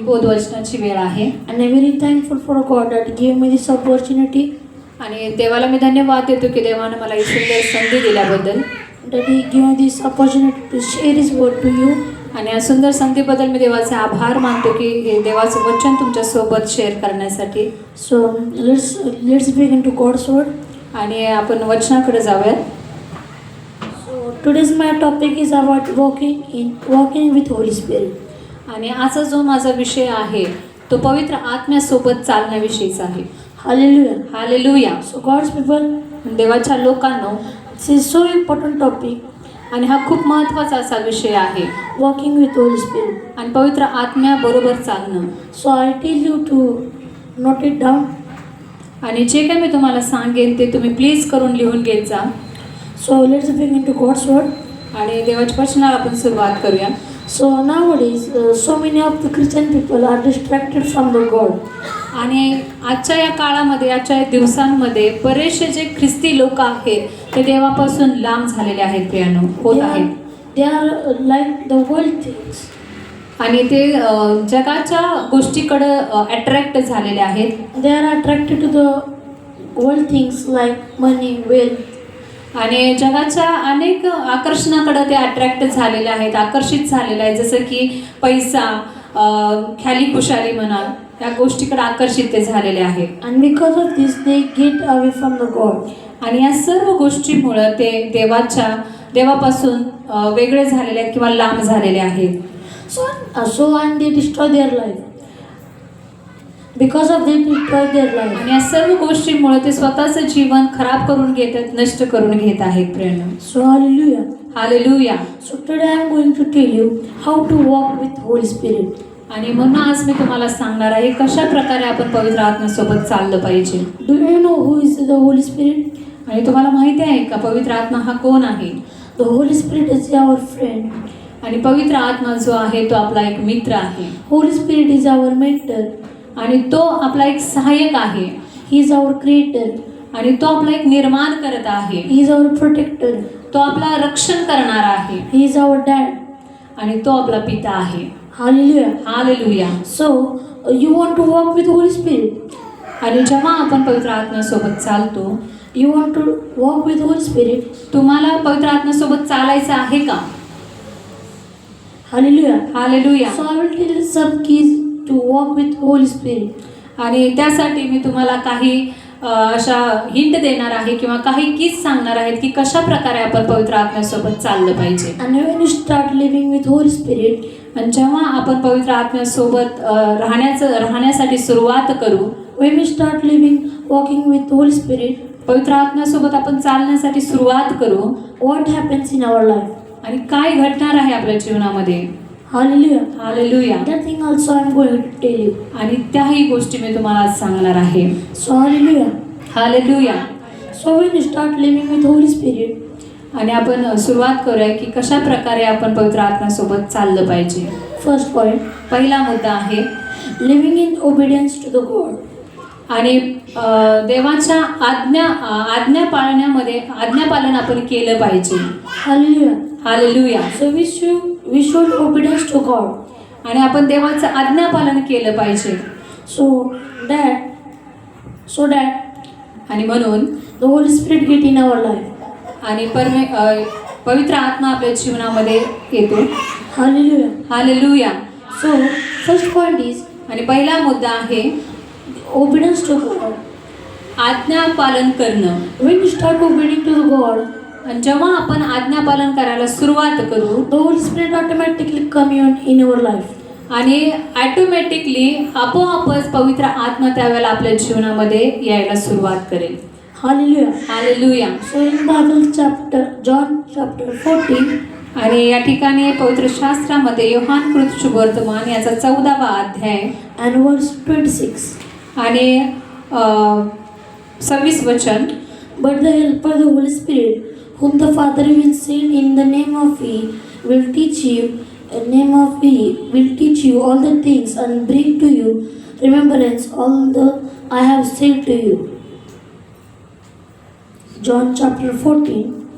बोधवचनाची वेळ आहे. आणि I very thankful for God that give me this आणि देवाला मी धन्यवाद देतो की देवानं मला ही सुंदर संधी दिल्याबद्दल. That he give this opportunity share is word to you आणि या सुंदर संधीबद्दल मी देवाचे आभार मानतो की हे देवाचं वचन तुमच्यासोबत शेअर करण्यासाठी. So let's let's be into God's word आणि आपण वचनाकडे जाऊयात. So today's my topic is about walking in walking with holy spirit आणि आजचा जो माझा विषय आहे तो पवित्र आत्म्यासोबत चालण्याविषयीचा आहे Hallelujah. Hallelujah So God's people, देवाच्या लोकांनो this is so important topic. आणि हा खूप महत्त्वाचा असा विषय आहे Walking with Holy Spirit. आणि पवित्र आत्म्याबरोबर चालणं So I tell you to note it down. आणि जे काही मी तुम्हाला सांगेन ते तुम्ही प्लीज करून लिहून घेत जा So let's begin to God's word. आणि देवाच्या वचनाला आपण सुरुवात करूया so now is so many of the Christian people are distracted from the God आणि आजच्या या काळामध्ये आजच्या या दिवसांमध्ये बरेचसे जे ख्रिस्ती लोक आहेत ते देवापासून लांब झालेले आहेत प्रियानो. होत आहेत. They are like the world things आणि ते जगाच्या गोष्टीकडं अट्रॅक्ट झालेले आहेत. They are attracted to the world things like money wealth आणि जगाच्या अनेक आकर्षणाकडं ते अट्रॅक्ट झालेले आहेत आकर्षित झालेले आहेत जसं की पैसा ख्याली खुशाली म्हणा या गोष्टीकडे आकर्षित ते झालेले आहेत And because of this, they get away from the God. आणि या सर्व गोष्टीमुळं ते देवाच्या देवापासून अ, वेगळे झालेले आहेत किंवा लांब झालेले आहेत So, uh, so and they destroy their life. Because of them their life आणि या सर्व गोष्टींमुळे ते स्वतःचं जीवन खराब करून घेत आहेत नष्ट करून घेत आहेत प्रेरणा सो हा hallelujah so today I am going to tell you how to walk with holy spirit आणि म्हणून आज मी तुम्हाला सांगणार आहे कशा प्रकारे आपण पवित्र आत्म्यासोबत चाललं पाहिजे. Do you know who is the holy spirit आणि तुम्हाला माहिती आहे का पवित्र आत्मा हा कोण आहे? The holy spirit is your friend आणि पवित्र आत्मा जो आहे तो आपला एक मित्र आहे. Holy spirit is our mentor आणि तो आपला एक सहाय्यक आहे. ही इज अवर क्रिएटर आणि तो आपला एक निर्माण करत आहे. ही इज अवर प्रोटेक्टर तो आपला रक्षण करणार आहे. ही इज अवर डॅड आणि तो आपला पिता आहे. Hallelujah so you want to walk with holy spirit आणि जेव्हा आपण पवित्र आत्म्यासोबत चालतो you want to walk with holy spirit तुम्हाला पवित्र आत्म्यासोबत चालायचं आहे का? Hallelujah hallelujah so I will tell some keys to walk with Holy Spirit. आणि त्यासाठी मी तुम्हाला काही अशा हिंट देणार आहे किंवा काही कीज सांगणार आहेत की कशा प्रकारे आपण पवित्र आत्म्यासोबत चाललं पाहिजे And when you start living with Holy Spirit, आणि जेव्हा आपण पवित्र आत्म्यासोबत राहण्याचं राहण्यासाठी सुरुवात करू when we start living, walking with Holy Spirit, पवित्र आत्म्यासोबत आपण चालण्यासाठी सुरुवात करू what happens in our life? आणि काय घडणार आहे आपल्या जीवनामध्ये आणि त्याही गोष्टी मी तुम्हाला सांगणार आहे. आणि आपण सुरुवात करूया की कशा प्रकारे आपण पवित्र आत्म्यासोबत चाललं पाहिजे. फर्स्ट पॉईंट पहिला मुद्दा आहे. Living in obedience to the God आणि देवाच्या आज्ञा आज्ञा पाळण्यामध्ये आज्ञा पालन आपण केलं पाहिजे. Hallelujah hallelujah so wish you we should obedience to God आणि आपण देवाचं आज्ञापालन केलं पाहिजे. सो डॅट सो डॅट आणि म्हणून the whole spirit get in our life आणि परमे पवित्र आत्मा आपल्या जीवनामध्ये येतो. हा लुया सो फर्स्ट पॉईंट इज आणि पहिला मुद्दा आहे ओबिडन्स टू गॉड आज्ञापालन करणं. When you start obeying to God आणि जेव्हा आपण आज्ञापालन करायला सुरुवात करू Holy Spirit automatically come in, in our life. आणि ॲटोमॅटिकली आपोआपच पवित्र आत्मा त्यावेळेला आपल्या जीवनामध्ये यायला सुरुवात करेल. हालेलुया John chapter 14, आणि या ठिकाणी पवित्र शास्त्रामध्ये योहान कृत शुभवर्तमान याचा चौदावा अध्याय and verse 26. आणि सव्वीस वचन But the Helper, the Holy Spirit, whom the Father will send in the name of He, will teach you, name of He, will teach you all the things and bring to you remembrance all the I have said to you. John chapter 14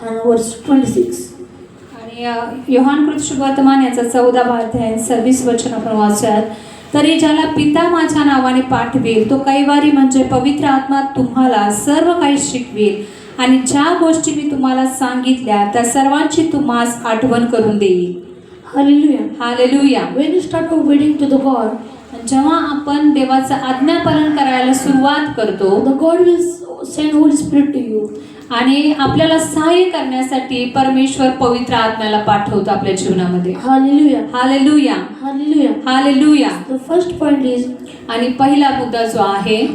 and verse 26. आणि योहान कृत वर्तमान याचा चौदा अध्याय सव्वीस वचन आपण वाचूयात तरी ज्याला पिता माझ्या नावाने पाठवेल तो कैवारी म्हणजे पवित्र आत्मा तुम्हाला सर्व काही शिकवेल आणि ज्या गोष्टी मी तुम्हाला सांगितल्या त्या सर्वांची तुम्हास आठवण करून देईल. Hallelujah hallelujah when you start obeying to the God जेव्हा आपण देवाचं आज्ञापालन करायला सुरुवात करतो the God will send holy spirit to you आणि आपल्याला सहाय्य करण्यासाठी परमेश्वर पवित्र आत्म्याला पाठवतो आपल्या जीवनामध्ये. Hallelujah hallelujah hallelujah hallelujah the first point is आणि पहिला मुद्दा जो आहे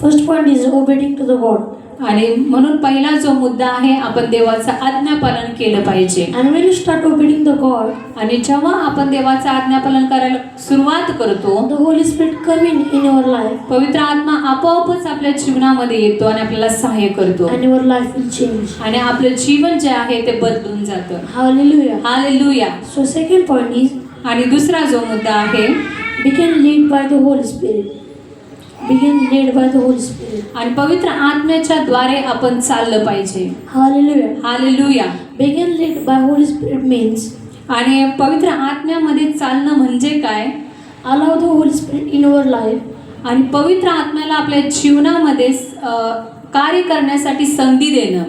first point is obeying to the God आणि म्हणून पहिला जो मुद्दा आहे आपण देवाचं आज्ञापालन केलं पाहिजे And when you start obeying the God, आणि जेव्हा आपण देवाचं आज्ञापालन करायला सुरुवात करतो the Holy Spirit come in in your life पवित्र आत्मा आपोआपच आपल्या जीवनामध्ये येतो आणि आपल्याला सहाय्य करतो and your life will change. आणि आपलं जीवन जे आहे ते बदलून जातं Hallelujah. Hallelujah So second point is आणि दुसरा जो मुद्दा आहे begin led by the Holy Spirit. बिगिन लेड बाय द आणि पवित्र आत्म्याच्या द्वारे आपण चाललं पाहिजे. Hallelujah hallelujah begin led by holy spirit means आणि पवित्र आत्म्यामध्ये चालणं म्हणजे काय? Allow the holy spirit in your life आणि पवित्र आत्म्याला आपल्या जीवनामध्ये कार्य करण्यासाठी संधी देणं.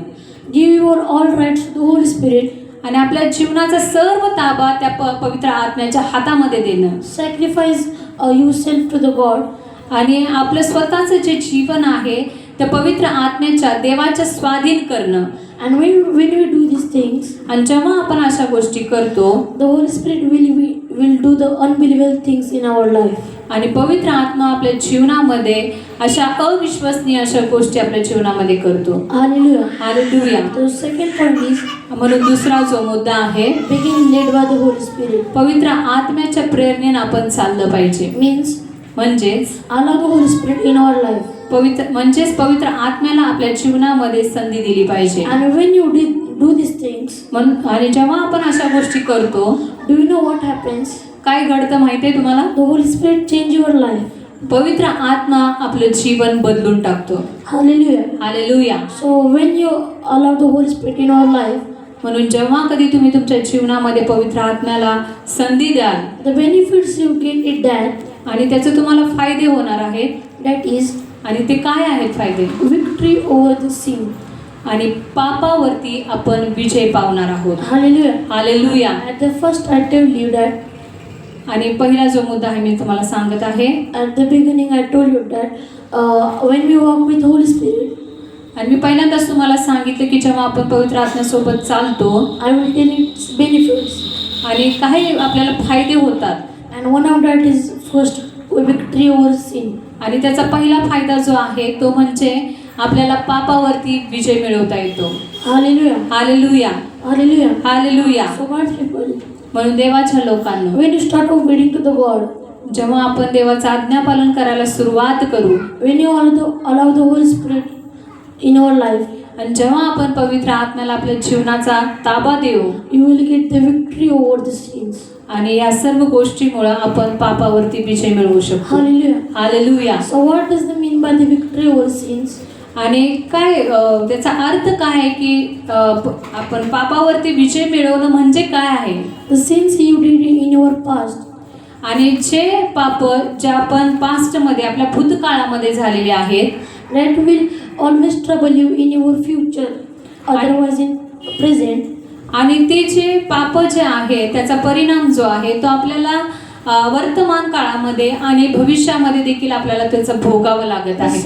Give your all right the holy spirit आणि आपल्या जीवनाचा सर्व ताबा त्या प पवित्र आत्म्याच्या हातामध्ये देणं. Sacrifice you self to the God आणि आपलं स्वतःचं जे जीवन आहे त्या पवित्र आत्म्याच्या देवाच्या स्वाधीन करणं And when, when we do these things, आणि जेव्हा आपण अशा गोष्टी करतो the Holy Spirit will, will, will do the unbelievable things in our life. आणि पवित्र आत्मा आपल्या जीवनामध्ये अशा अविश्वसनीय अशा गोष्टी आपल्या जीवनामध्ये करतो Hallelujah. Hallelujah The second point is म्हणून दुसरा जो मुद्दा आहे begin led by the Holy Spirit. पवित्र आत्म्याच्या प्रेरणेने आपण चाललं पाहिजे Means म्हणजेच allow the holy spirit in our life पवित्र म्हणजेच पवित्र आत्म्याला आपल्या जीवनामध्ये संधी दिली पाहिजे. आणि वेन यू डी डू दिस थिंग्स आणि जेव्हा आपण अशा गोष्टी करतो डू नो वॉट हॅपन्स काय घडतं माहितीये तुम्हाला? The holy spirit change your life पवित्र आत्मा आपलं जीवन बदलून टाकतो. Hallelujah so when you allow the holy spirit in our life म्हणून जेव्हा कधी तुम्ही तुमच्या जीवनामध्ये पवित्र आत्म्याला संधी द्याल the benefits you get it that आणि त्याचे तुम्हाला फायदे होणार आहेत. दॅट इज आणि ते काय आहेत फायदे? व्हिक्ट्री ओव्हर द सीन आणि पापावरती आपण विजय पावणार आहोत. Hallelujah at the first attempt live that आणि पहिला जो मुद्दा आहे मी तुम्हाला सांगत आहे. At the beginning I told you that when you walk with holy spirit आणि मी पहिल्यांदाच तुम्हाला सांगितलं की जेव्हा आपण पवित्र आत्म्यासोबत चालतो I will tell its benefits आणि काही आपल्याला फायदे होतात. And one of that is first victory over sin आणि त्याचा पहिला फायदा जो आहे तो म्हणजे आपल्याला पापावरती विजय मिळवता येतो. म्हणून देवाच्या लोकांना वेन जेव्हा आपण देवाचा आज्ञा पालन करायला सुरुवात करू when you all the all of the over spread in our life आणि जेव्हा आपण पवित्र आत्म्याला आपल्या जीवनाचा ताबा देऊ you will get the victory over the sin आणि या सर्व गोष्टीमुळे आपण पापावरती विजय मिळवू शकतो. Hallelujah so what is the mean by the victory over sins आणि काय त्याचा अर्थ काय आहे की आपण पापावरती विजय मिळवणं म्हणजे काय आहे? The sins you did in your past आणि जे पाप जे आपण पास्टमध्ये आपल्या भूतकाळामध्ये झालेले आहेत that will always trouble you in your future otherwise in present आणि ते जे पाप जे आहे त्याचा परिणाम जो आहे तो आपल्याला वर्तमान काळामध्ये आणि भविष्यामध्ये देखील आपल्याला त्याचं भोगावं लागत आहे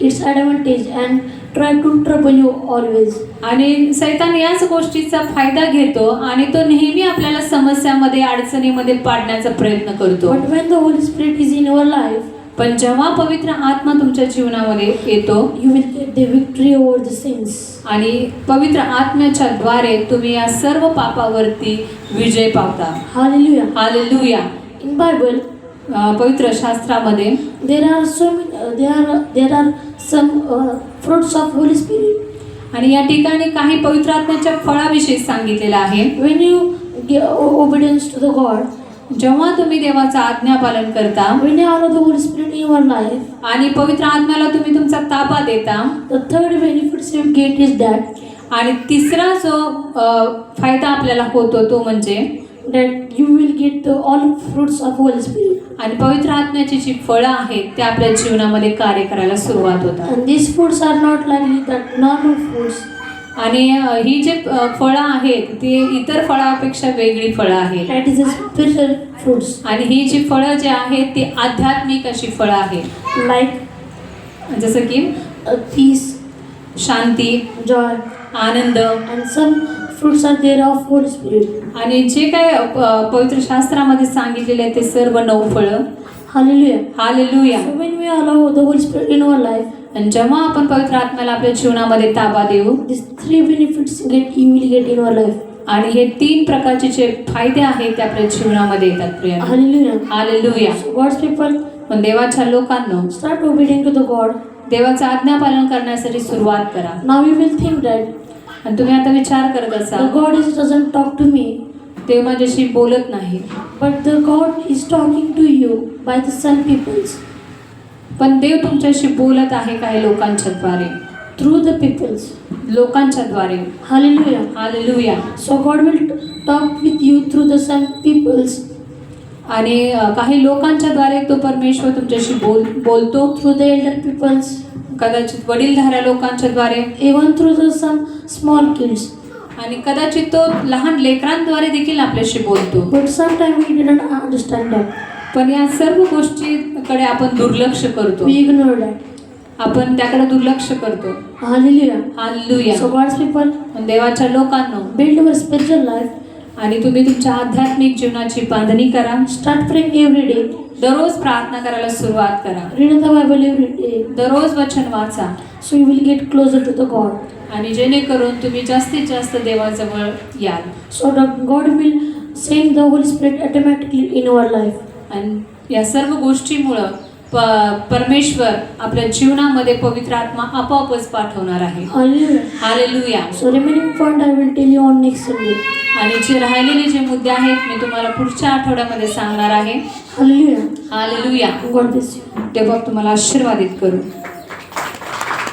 its advantage. And try to trouble you always. आणि सैतान याच गोष्टीचा फायदा घेतो आणि तो नेहमी आपल्याला समस्यामध्ये अडचणीमध्ये पाडण्याचा प्रयत्न करतो. When the Holy Spirit is in your life, पण जेव्हा पवित्र आत्मा तुमच्या जीवनामध्ये येतो you will get the victory over the sins आणि पवित्र आत्म्याच्या द्वारे तुम्ही या सर्व पापावरती विजय पावता. हालेलुया हालेलुया इन बायबल पवित्र शास्त्रामध्ये there are so there there are some fruits of holy spirit आणि या ठिकाणी काही पवित्र आत्म्याच्या फळाविषयी सांगितलेलं आहे. When you give obedience to the God जेव्हा तुम्ही देवाचं आज्ञा पालन करता आणि पवित्र आज्ञाला तुम्ही तुमचा ताबा देता third benefit you get is that आणि तिसरा जो फायदा आपल्याला होतो तो म्हणजे that you will get the all fruits of holy spirit आणि पवित्र आत्म्याची जी फळं आहेत ते आपल्या जीवनामध्ये कार्य करायला सुरुवात होतात. This fruits are not like that normal fruits आणि ही जे फळं आहेत ती इतर फळापेक्षा वेगळी फळं आहेत. फ्रुट्स आणि ही जी फळं जे आहेत ती आध्यात्मिक अशी फळं आहेत. लाईक जसं की? पीस शांती जॉय आनंद. आणि जे काय पवित्र शास्त्रामध्ये सांगितलेले आहेत ते सर्व नऊ फळं. Hallelujah hallelujah when we allow the holy spirit in our आणि जेव्हा आपण पवित्र आत्म्याला आपल्या जीवनामध्ये ताबा देऊ three benefits get get in our life आणि हे तीन प्रकारचे जे फायदे आहेत ते आपल्या जीवनामध्ये येतात प्रिया. हालेलुया गॉड्स पीपल पण देवाच्या लोकांना start obedience to the God देवाचं आज्ञा पालन करण्यासाठी सुरुवात करा. Now you will think that आणि तुम्ही आता विचार करत असाल God is doesn't talk to me ते माझ्याशी बोलत नाही. But the God is talking to you by the some peoples पण देव तुमच्याशी बोलत आहे काही लोकांच्याद्वारे. Through the peoples लोकांच्याद्वारे. Hallelujah hallelujah so God will talk with you through the some peoples आणि काही लोकांच्याद्वारे तो परमेश्वर तुमच्याशी बोल बोलतो थ्रू द एल्डर पीपल्स कदाचित वडीलधाऱ्या लोकांच्याद्वारे even through the some small kids आणि कदाचित तो लहान लेकरांद्वारे देखील आपल्याशी बोलतो. But sometime we didn't understand पण या सर्व गोष्टीकडे आपण दुर्लक्ष करतो. आपण त्याकडे दुर्लक्ष करतो. देवाच्या लोकांना बिल्ड युअर लाईफ आणि तुम्ही तुमच्या आध्यात्मिक जीवनाची बांधणी करा. स्टार्ट फ्रेम एव्हरी डे दररोज प्रार्थना करायला सुरुवात करा. दररोज वचन वाचा. So you will get closer to the God आणि जेणेकरून तुम्ही जास्तीत जास्त देवाजवळ याल. So God will send the holy spirit automatically in our life आणि या सर्व गोष्टीमुळं प परमेश्वर आपल्या जीवनामध्ये पवित्र आत्मा आपोआपच पाठवणार आहे. Hallelujah Sunday. आणि जे राहिलेले जे मुद्दे आहेत मी तुम्हाला पुढच्या आठवड्यामध्ये सांगणार आहे. Hallelujah God bless you. ते बघ तुम्हाला आशीर्वादित करू